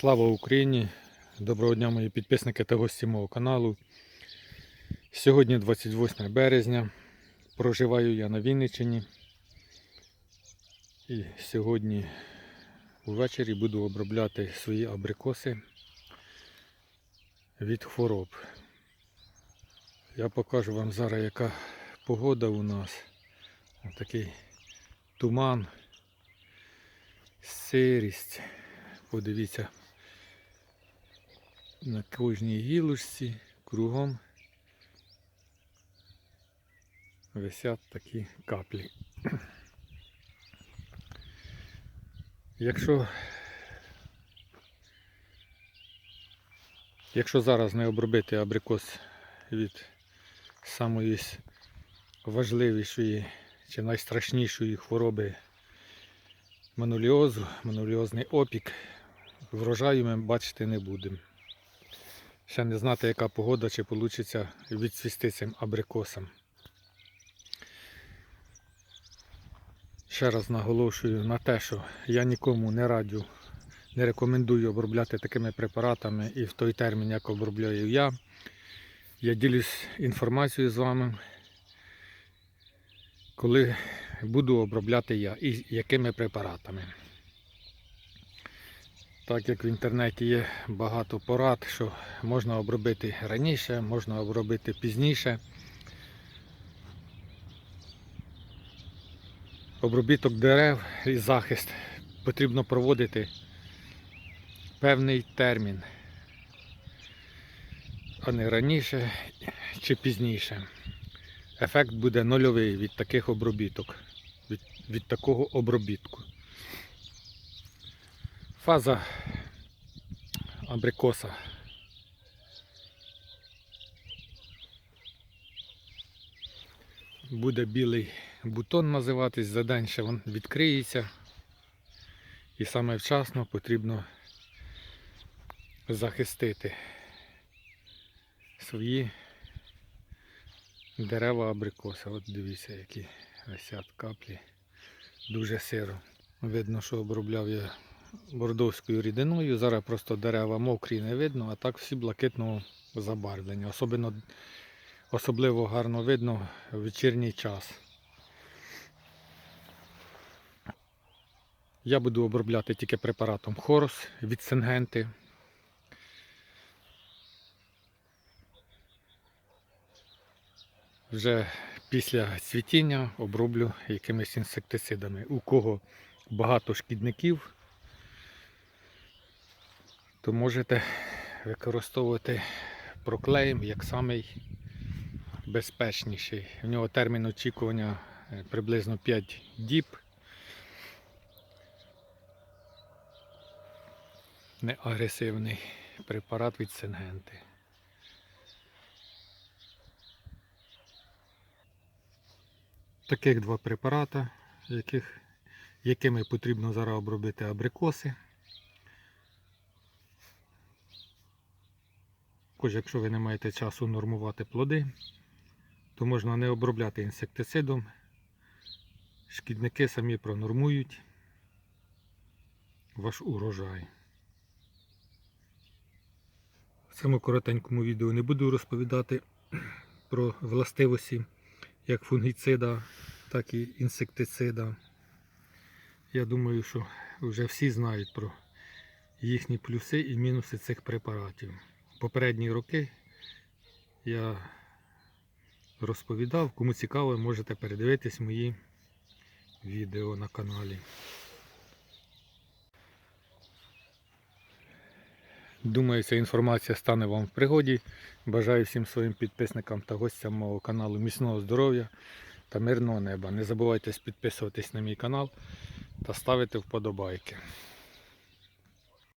Слава Україні! Доброго дня мої підписники та гості мого каналу. Сьогодні 28 березня. Проживаю я на Вінниччині. І сьогодні увечері буду обробляти свої абрикоси від хвороб. Я покажу вам зараз, яка погода у нас. Такий туман, сирість. Подивіться на кожній гілочці кругом висять такі каплі. Якщо, якщо зараз не обробити абрикос від самої важливішої чи найстрашнішої хвороби мануліозу, мануліозний опік, врожаю ми бачити не будемо. Ще не знати, яка погода, чи вийде відцвісти цим абрикосом. Ще раз наголошую на те, що я нікому не раджу, не рекомендую обробляти такими препаратами і в той термін, як обробляю я. Я ділюсь інформацією з вами, коли буду обробляти я і якими препаратами. Так як в інтернеті є багато порад, що можна обробити раніше, можна обробити пізніше. Обробіток дерев і захист потрібно проводити певний термін, а не раніше чи пізніше. Ефект буде нульовий від таких обробіток, від, від такого обробітку. Фаза абрикоса. Буде білий бутон називатись, за ще він відкриється. І саме вчасно потрібно захистити свої дерева абрикоса. От дивіться, які висять каплі. Дуже сиро. Видно, що обробляв я бордовською рідиною. Зараз просто дерева мокрі не видно, а так всі блакитного забарвлення. Особливо, особливо гарно видно в вечірній час. Я буду обробляти тільки препаратом Хорус від Сингенти. Вже після цвітіння оброблю якимись інсектицидами. У кого багато шкідників, то можете використовувати проклеєм як самий безпечніший. В нього термін очікування е, приблизно 5 діб. Не агресивний препарат від Сингенти. Таких два препарата, яких, якими потрібно зараз обробити абрикоси. Також, якщо ви не маєте часу нормувати плоди, то можна не обробляти інсектицидом. Шкідники самі пронормують ваш урожай. В цьому коротенькому відео не буду розповідати про властивості як фунгіцида, так і інсектицида. Я думаю, що вже всі знають про їхні плюси і мінуси цих препаратів. Попередні роки я розповідав, кому цікаво, можете передивитись мої відео на каналі. Думаю, ця інформація стане вам в пригоді. Бажаю всім своїм підписникам та гостям мого каналу міцного здоров'я та мирного неба. Не забувайте підписуватись на мій канал та ставити вподобайки.